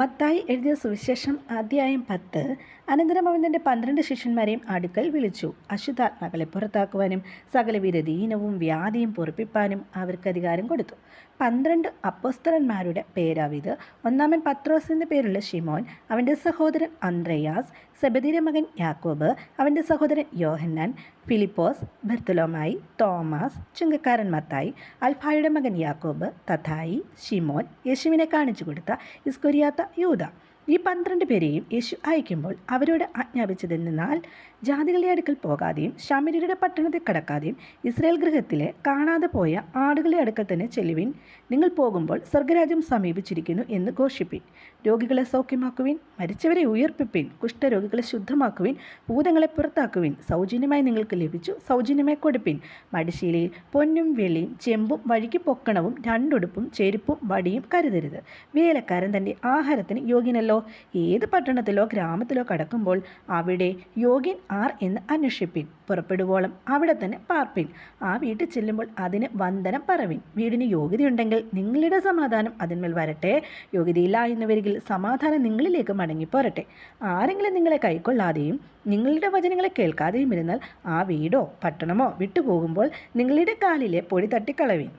മത്തായി എഴുതിയ സുവിശേഷം അധ്യായം പത്ത്. അനന്തരം അവൻ തന്റെ പന്ത്രണ്ട് ശിഷ്യന്മാരെയും അടുക്കൽ വിളിച്ചു. അശുദ്ധാത്മാക്കളെ പുറത്താക്കുവാനും സകല ദീനവും വ്യാധിയും പൊറപ്പിപ്പാനും അവർക്ക് അധികാരം കൊടുത്തു. പന്ത്രണ്ട് അപ്പോസ്തലന്മാരുടെ പേരാവിത്. ഒന്നാമൻ പത്രോസ് എന്ന പേരുള്ള ഷിമോൻ അവന്റെ സഹോദരൻ അന്ത്രയാസ് സബദീര മകൻ യാക്കോബ് അവന്റെ സഹോദരൻ യോഹന്നാൻ ഫിലിപ്പോസ് ബർത്തലോമായി തോമസ് ചുങ്കക്കാരൻ മത്തായി അൽഫായുടെ മകൻ യാക്കോബ് തഥായി ഷിമോൻ യേശുവിനെ കാണിച്ചു കൊടുത്ത ഇസ്കൊരിയാത്ത യൂത ഈ പന്ത്രണ്ട് പേരെയും യേശു അയക്കുമ്പോൾ അവരോട് ആജ്ഞാപിച്ചതെന്നാൽ ജാതികളുടെ അടുക്കൽ പോകാതെയും ശമരിയുടെ പട്ടണത്തിൽ കടക്കാതെയും ഇസ്രയേൽ ഗൃഹത്തിലെ കാണാതെ പോയ ആടുകളുടെ അടുക്കൽ തന്നെ ചെല്ലുവിൻ. നിങ്ങൾ പോകുമ്പോൾ സ്വർഗരാജ്യം സമീപിച്ചിരിക്കുന്നു എന്ന് ഘോഷിപ്പിൻ. രോഗികളെ സൗഖ്യമാക്കുവിൻ. മരിച്ചവരെ ഉയർപ്പിപ്പിൻ. കുഷ്ഠരോഗികളെ ശുദ്ധമാക്കുവിൻ. ഭൂതങ്ങളെ പുറത്താക്കുവിൻ. സൗജന്യമായി നിങ്ങൾക്ക് ലഭിച്ചു. സൗജന്യമായി കൊടുപ്പിൻ. മടിശീലയിൽ പൊന്നും വെള്ളിയും ചെമ്പും വഴിക്ക് പൊക്കണവും രണ്ടുടുപ്പും ചെരുപ്പും വടിയും കരുതരുത്. വേലക്കാരൻ തന്റെ ആഹാരത്തിന് യോഗ്യനല്ലോ ഏത് പട്ടണത്തിലോ ഗ്രാമത്തിലോ കടക്കുമ്പോൾ അവിടെ യോഗ്യൻ ആർ എന്ന് അന്വേഷിപ്പിൻ. പുറപ്പെടുവോളം അവിടെ തന്നെ പാർപ്പിൻ. ആ വീട്ടിൽ ചെല്ലുമ്പോൾ അതിന് വന്ദനം പറവിൻ. വീടിന് യോഗ്യതയുണ്ടെങ്കിൽ നിങ്ങളുടെ സമാധാനം അതിന്മേൽ വരട്ടെ. യോഗ്യതയില്ല എന്ന് വരികിൽ സമാധാനം നിങ്ങളിലേക്ക് മടങ്ങിപ്പോരട്ടെ. ആരെങ്കിലും നിങ്ങളെ കൈക്കൊള്ളാതെയും നിങ്ങളുടെ വചനങ്ങളെ കേൾക്കാതെയും ഇരുന്നാൽ ആ വീടോ പട്ടണമോ വിട്ടുപോകുമ്പോൾ നിങ്ങളുടെ കാലിലെ പൊടി തട്ടിക്കളവിൻ.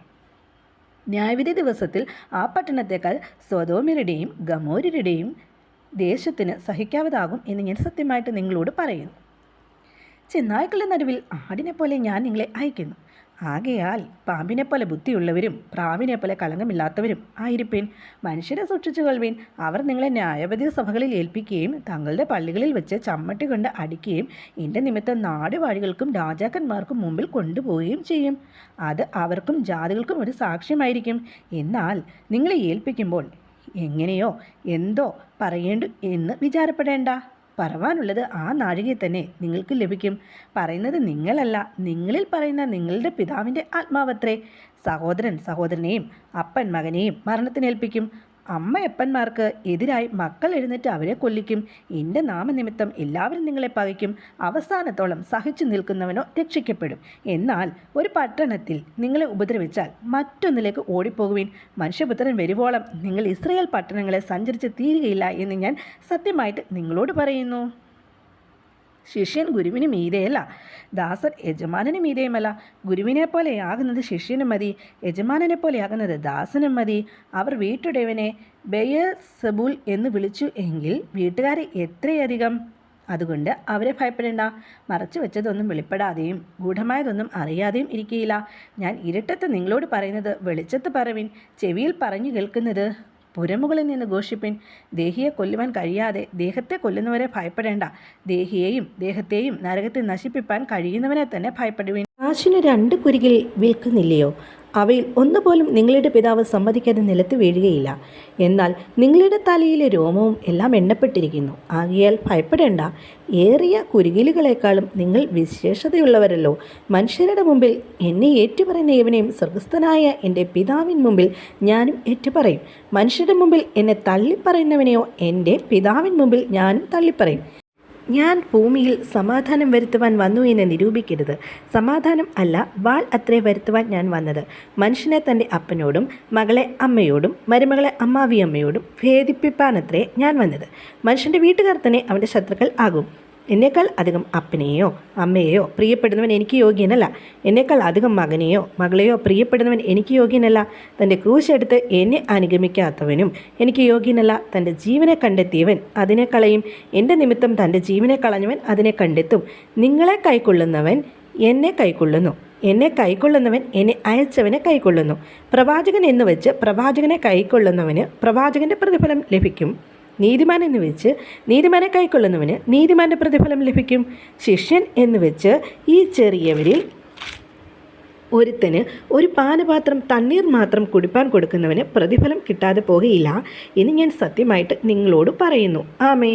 ന്യായവിധി ദിവസത്തിൽ ആ പട്ടണത്തേക്കാൾ സ്വതോമിരുടെയും ഗമോര്യരുടെയും ദേശത്തിന് സഹിക്കാവതാകും എന്ന് ഞാൻ സത്യമായിട്ട് നിങ്ങളോട് പറയുന്നു. ചെന്നായ്ക്കളുടെ നടുവിൽ ആടിനെ പോലെ ഞാൻ നിങ്ങളെ അയക്കുന്നു. ആകയാൽ പാമ്പിനെ പോലെ ബുദ്ധിയുള്ളവരും പ്രാവിനെ പോലെ കളങ്കമില്ലാത്തവരും ആയിരിപ്പേൻ. മനുഷ്യരെ സൂക്ഷിച്ചു കൊള്ളുവീൻ. അവർ നിങ്ങളെ ന്യായപതി സഭകളിൽ ഏൽപ്പിക്കുകയും തങ്ങളുടെ പള്ളികളിൽ വെച്ച് ചമ്മട്ടി കൊണ്ട് അടിക്കുകയും എന്റെ നിമിത്തം നാടുവാഴികൾക്കും രാജാക്കന്മാർക്കും മുമ്പിൽ കൊണ്ടുപോവുകയും ചെയ്യും. അത് അവർക്കും ജാതികൾക്കും ഒരു സാക്ഷ്യമായിരിക്കും. എന്നാൽ നിങ്ങളെ ഏൽപ്പിക്കുമ്പോൾ എങ്ങനെയോ എന്തോ പറയേണ്ടു എന്ന് വിചാരപ്പെടേണ്ട. പറവാനുള്ളത് ആ നാഴികയിൽ തന്നെ നിങ്ങൾക്ക് ലഭിക്കും. പറയുന്നത് നിങ്ങളല്ല നിങ്ങളിൽ പറയുന്ന നിങ്ങളുടെ പിതാവിന്റെ ആത്മാവത്രേ. സഹോദരൻ സഹോദരനെയും അപ്പൻ മകനെയും മരണത്തിനേൽപ്പിക്കും. അമ്മയപ്പന്മാർക്ക് എതിരായി മക്കൾ എഴുന്നേറ്റ് അവരെ കൊല്ലിക്കും. എന്റെ നാമനിമിത്തം എല്ലാവരും നിങ്ങളെ പകയ്ക്കും. അവസാനത്തോളം സഹിച്ചു നിൽക്കുന്നവനോ രക്ഷിക്കപ്പെടും. എന്നാൽ ഒരു പട്ടണത്തിൽ നിങ്ങളെ ഉപദ്രവിച്ചാൽ മറ്റൊന്നിലേക്ക് ഓടിപ്പോകുവിൻ. മനുഷ്യപുത്രൻ വരുവോളം നിങ്ങൾ ഇസ്രയേൽ പട്ടണങ്ങളെ സഞ്ചരിച്ച് തീരുകയില്ല എന്ന് ഞാൻ സത്യമായിട്ട് നിങ്ങളോട് പറയുന്നു. ശിഷ്യൻ ഗുരുവിന് മീതെയല്ല. ദാസൻ യജമാനന് മീതെയുമല്ല. ഗുരുവിനെ പോലെയാകുന്നത് ശിഷ്യനും മതി യജമാനനെ പോലെയാകുന്നത് ദാസനും മതി. അവർ വീട്ടുടയവനെ ബെയർ സബുൽ എന്ന് വിളിച്ചു എങ്കിൽ വീട്ടുകാരെ എത്രയധികം? അതുകൊണ്ട് അവരെ ഭയപ്പെടേണ്ട. മറച്ചു വെച്ചതൊന്നും വെളിപ്പെടാതെയും ഗൂഢമായതൊന്നും അറിയാതെയും ഇരിക്കുകയില്ല ഞാൻ ഇരുട്ടത്ത് നിങ്ങളോട് പറയുന്നത് വെളിച്ചത്ത് പറവിൻ ചെവിയിൽ പറഞ്ഞു കേൾക്കുന്നത് പുരമുകളിൽ നിന്ന് ഘോഷിപ്പിൻ. ദേഹിയെ കൊല്ലുവാൻ കഴിയാതെ ദേഹത്തെ കൊല്ലുന്നവരെ ഭയപ്പെടേണ്ട. ദേഹിയെയും ദേഹത്തെയും നരകത്തിൽ നശിപ്പിപ്പാൻ കഴിയുന്നവനെ തന്നെ ഭയപ്പെടുവിൻ. കാശിന് രണ്ട് കുരികിൽ വിൽക്കുന്നില്ലയോ? അവയിൽ ഒന്നുപോലും നിങ്ങളുടെ പിതാവ് സമ്മതിക്കാതെ നിലത്ത് വീഴുകയില്ല. എന്നാൽ നിങ്ങളുടെ തലയിലെ രോമവും എല്ലാം എണ്ണപ്പെട്ടിരിക്കുന്നു. ആകിയാൽ ഭയപ്പെടേണ്ട. ഏറിയ കുരുകിലുകളെക്കാളും നിങ്ങൾ വിശേഷതയുള്ളവരല്ലോ. മനുഷ്യരുടെ മുമ്പിൽ എന്നെ ഏറ്റുപറയുന്ന ഏവനെയും സ്വർഗസ്ഥനായ എന്റെ പിതാവിൻ മുമ്പിൽ ഞാനും ഏറ്റുപറയും. മനുഷ്യരുടെ മുമ്പിൽ എന്നെ തള്ളിപ്പറയുന്നവനെയോ എന്റെ പിതാവിൻ മുമ്പിൽ ഞാനും തള്ളിപ്പറയും. ഞാൻ ഭൂമിയിൽ സമാധാനം വരുത്തുവാൻ വന്നു എന്ന് നിരൂപിക്കരുത്. സമാധാനം അല്ല വാൾ അത്രേ വരുത്തുവാൻ ഞാൻ വന്നത്. മനുഷ്യനെ തന്റെ അപ്പനോടും മകളെ അമ്മയോടും മരുമകളെ അമ്മാവിയമ്മയോടും ഭേദിപ്പിപ്പാനത്രേ ഞാൻ വന്നത്. മനുഷ്യന്റെ വീട്ടുകാർ തന്നെ അവന്റെ ശത്രുക്കൾ ആകും. എന്നേക്കാൾ അധികം അപ്പനെയോ അമ്മയെയോ പ്രിയപ്പെടുന്നവൻ എനിക്ക് യോഗ്യനല്ല. എന്നേക്കാൾ അധികം മകനെയോ മകളെയോ പ്രിയപ്പെടുന്നവൻ എനിക്ക് യോഗ്യനല്ല. തന്റെ ക്രൂശെടുത്ത് എന്നെ അനുഗമിക്കാത്തവനും എനിക്ക് യോഗ്യനല്ല. തന്റെ ജീവനെ കണ്ടെത്തിയവൻ അതിനെ കളയും. എന്റെ നിമിത്തം തന്റെ ജീവനെ കളഞ്ഞവൻ അതിനെ കണ്ടെത്തും. നിങ്ങളെ കൈക്കൊള്ളുന്നവൻ എന്നെ കൈക്കൊള്ളുന്നു. എന്നെ കൈക്കൊള്ളുന്നവൻ എന്നെ അയച്ചവനെ കൈക്കൊള്ളുന്നു. പ്രവാചകൻ എന്ന് വെച്ച് പ്രവാചകനെ കൈക്കൊള്ളുന്നവന് പ്രവാചകന്റെ പ്രതിഫലം ലഭിക്കും. നീതിമാൻ എന്ന് വെച്ച് നീതിമാനെ കൈക്കൊള്ളുന്നവന് നീതിമാന്റെ പ്രതിഫലം ലഭിക്കും. ശിഷ്യൻ എന്ന് വെച്ച് ഈ ചെറിയവരിൽ ഒരുത്തന് ഒരു പാനപാത്രം തണ്ണീർ മാത്രം കുടിപ്പാൻ കൊടുക്കുന്നവന് പ്രതിഫലം കിട്ടാതെ പോകുകയില്ല എന്ന് ഞാൻ സത്യമായിട്ട് നിങ്ങളോട് പറയുന്നു. ആമേ